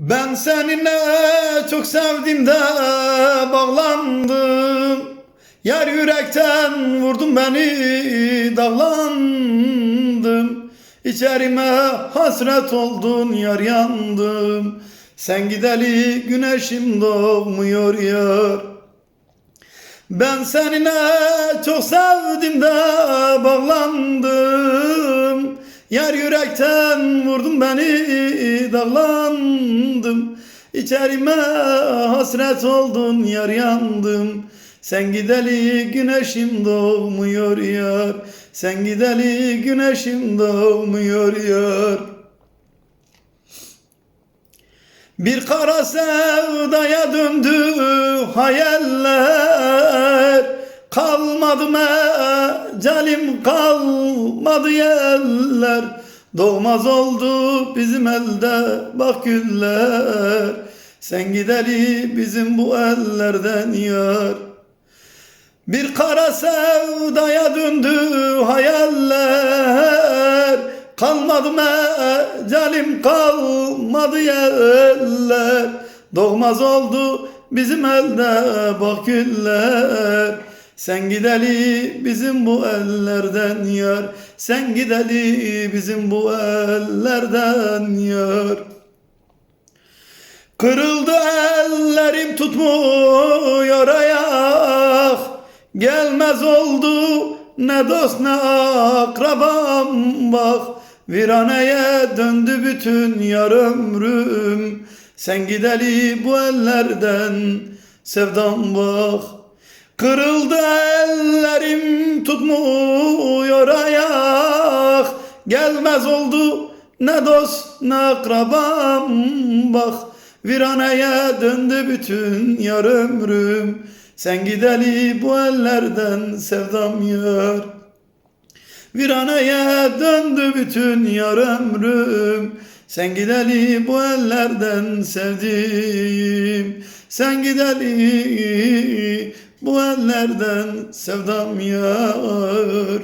Ben seninle çok sevdim de bağlandım. Yar yürekten vurdun beni dağlandım. İçerime hasret oldun yar yandım. Sen gideli güneşim doğmuyor yar. Ben seninle çok sevdim de bağlandım Yar yürekten vurdun beni dağlandım. İçerime hasret oldun yar yandım. Sen gideli güneşim doğmuyor yar. Sen gideli güneşim doğmuyor yar. Bir kara sevdaya döndü hayaller Kalmadı mecalim kalmadı yeller. Doğmaz oldu bizim elde bak güller. Sen gideli bizim bu ellerden yar bir kara sevdaya döndü hayaller. Kalmadı mecalim kalmadı yerler Doğmaz oldu bizim elde bak güller Sen gideli bizim bu ellerden yar. Sen gideli bizim bu ellerden yar. Kırıldı ellerim tutmuyor ayak. Gelmez oldu ne dost ne akrabam bak. Viraneye döndü bütün yar ömrüm. Sen gideli bu ellerden sevdam bak Kırıldı ellerim tutmuyor ayak. Gelmez oldu ne dost ne akrabam. Bak Viraneye döndü bütün yar ömrüm. Sen gideli bu ellerden sevdam yar. Viraneye döndü bütün yar ömrüm. Sen gideli bu ellerden sevdim Sen gideli bu ellerden sevdam yar